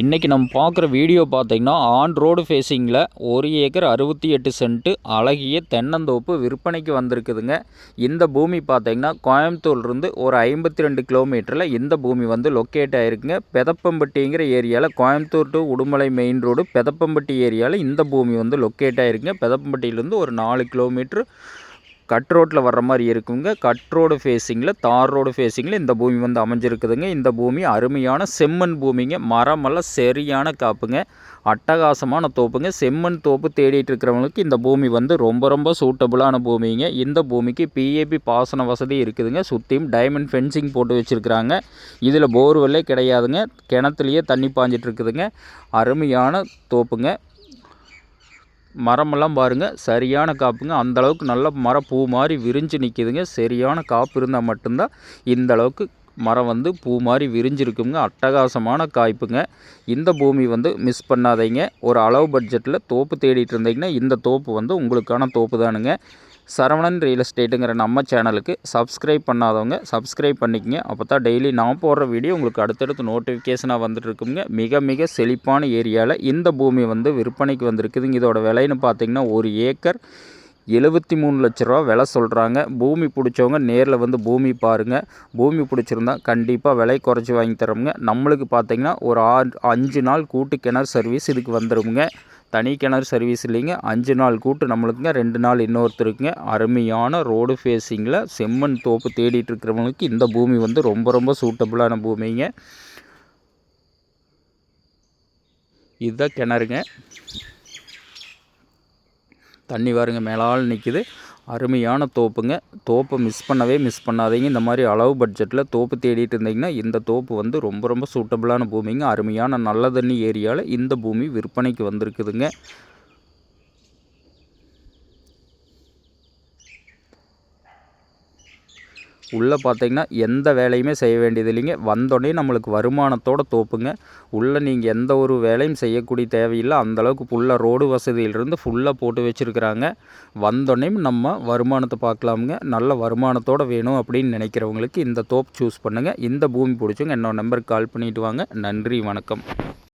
இன்றைக்கி நம்ம பார்க்குற வீடியோ பார்த்தீங்கன்னா ஆன் ரோடு ஃபேஸிங்கில் ஒரு ஏக்கர் அறுபத்தி எட்டு சென்ட்டு அழகிய தென்னந்தோப்பு விற்பனைக்கு வந்திருக்குதுங்க. இந்த பூமி பார்த்தீங்கன்னா கோயம்புத்தூர்லேருந்து ஒரு ஐம்பத்தி ரெண்டு கிலோமீட்டரில் இந்த பூமி வந்து லொக்கேட் ஆகிருக்குங்க பெதப்பம்பட்டிங்கிற ஏரியாவில் Coimbatore to Udumalai main road Pethappampatti ஏரியாவில் இந்த பூமி வந்து லொக்கேட் ஆகிருக்குங்க பெதப்பம்பட்டியிலேருந்து ஒரு நாலு கிலோமீட்ரு கட் ரோட்டில் வர்ற மாதிரி இருக்குங்க. கட் ரோடு ஃபேஸிங்கில் தார் ரோடு ஃபேஸிங்கில் இந்த பூமி வந்து அமைஞ்சிருக்குதுங்க. இந்த பூமி அருமையான செம்மண் பூமிங்க. மரமெல்லாம் சரியான காப்புங்க. அட்டகாசமான தோப்புங்க. செம்மண் தோப்பு தேடிட்டு இருக்கிறவங்களுக்கு இந்த பூமி வந்து ரொம்ப ரொம்ப சூட்டபுளான பூமிங்க. இந்த பூமிக்கு பிஏபி பாசன வசதி இருக்குதுங்க. சுற்றியும் டைமண்ட் ஃபென்சிங் போட்டு வச்சுருக்குறாங்க. இதில் போர்வெல்லே கிடையாதுங்க. கிணத்துலையே தண்ணி பாஞ்சிட்டு இருக்குதுங்க. அருமையான தோப்புங்க. மரமெல்லாம் பாருங்கள் சரியான காப்புங்க. அந்தளவுக்கு நல்ல மரம் பூ மாதிரி விரிஞ்சு நிற்கிதுங்க சரியான காப்பு இருந்தால் மட்டும்தான் இந்த அளவுக்கு மரம் வந்து பூ மாதிரி விரிஞ்சிருக்குங்க. அட்டகாசமான காய்ப்புங்க. இந்த பூமி வந்து மிஸ் பண்ணாதீங்க. ஒரு அளவு பட்ஜெட்டில் தோப்பு தேடிட்டு இருந்தீங்கன்னா இந்த தோப்பு வந்து உங்களுக்கான தோப்பு தானுங்க சரவணன் ரியல் எஸ்டேட்டுங்கிற நம்ம சேனலுக்கு சப்ஸ்கிரைப் பண்ணாதவங்க சப்ஸ்கிரைப் பண்ணிக்கங்க. அப்போ தான் டெய்லி நான் போடுற வீடியோ உங்களுக்கு அடுத்தடுத்து நோட்டிஃபிகேஷனாக வந்துட்டு இருக்குங்க மிக மிக செழிப்பான ஏரியாவில் இந்த பூமி வந்து விற்பனைக்கு வந்திருக்குதுங்க. இதோட விலைன்னு பார்த்தீங்கன்னா ஒரு ஏக்கர் எழுபத்தி மூணு லட்ச ரூபா விலை சொல்கிறாங்க பூமி பிடிச்சவங்க நேரில் வந்து பூமி பாருங்கள் பூமி பிடிச்சிருந்தா கண்டிப்பாக விலை குறைச்சி வாங்கி தரோங்க நம்மளுக்கு பார்த்தீங்கன்னா ஒரு ஆறு அஞ்சு நாள் கூட்டு கிணறு சர்வீஸ் இதுக்கு வந்துடுங்க தனி கிணறு சர்வீஸ் இல்லைங்க. அஞ்சு நாள் கூட்டு நம்மளுக்குங்க ரெண்டு நாள் இன்னொருத்தருக்குங்க. அருமையான ரோடு ஃபேஸிங்கில் செம்மண் தோப்பு தேடிட்டு இருக்கிறவங்களுக்கு இந்த பூமி வந்து ரொம்ப ரொம்ப சூட்டபுளான பூமிங்க. இதுதான் கிணறுங்க. தண்ணி பாருங்க மேலால் நிற்கிது அருமையான தோப்புங்க. தோப்பை மிஸ் பண்ணவே மிஸ் பண்ணாதீங்க. இந்த மாதிரி அளவு பட்ஜெட்டில் தோப்பு தேடிட்டு இருந்தீங்கன்னா இந்த தோப்பு வந்து ரொம்ப ரொம்ப சூட்டபுளான பூமிங்க. அருமையான நல்ல தண்ணி ஏரியாவில் இந்த பூமி விற்பனைக்கு வந்திருக்குதுங்க. உள்ளே பார்த்தீங்கன்னா எந்த வேலையுமே செய்ய வேண்டியது இல்லைங்க. வந்தோடனே நம்மளுக்கு வருமானத்தோட தோப்புங்க. உள்ளே நீங்கள் எந்த ஒரு வேலையும் செய்யக்கூடிய தேவையில்லை. அந்தளவுக்கு ஃபுல்லாக ரோடு வசதியிலிருந்து ஃபுல்லாக போட்டு வச்சுருக்குறாங்க. வந்தோடனே நம்ம வருமானத்தை பார்க்கலாமுங்க. நல்ல வருமானத்தோடு வேணும் அப்படின்னு நினைக்கிறவங்களுக்கு இந்த தோப்பு சூஸ் பண்ணுங்கள் இந்த பூமி பிடிச்சவங்க என்னோட நம்பருக்கு கால் பண்ணிவிட்டு வாங்க. நன்றி வணக்கம்.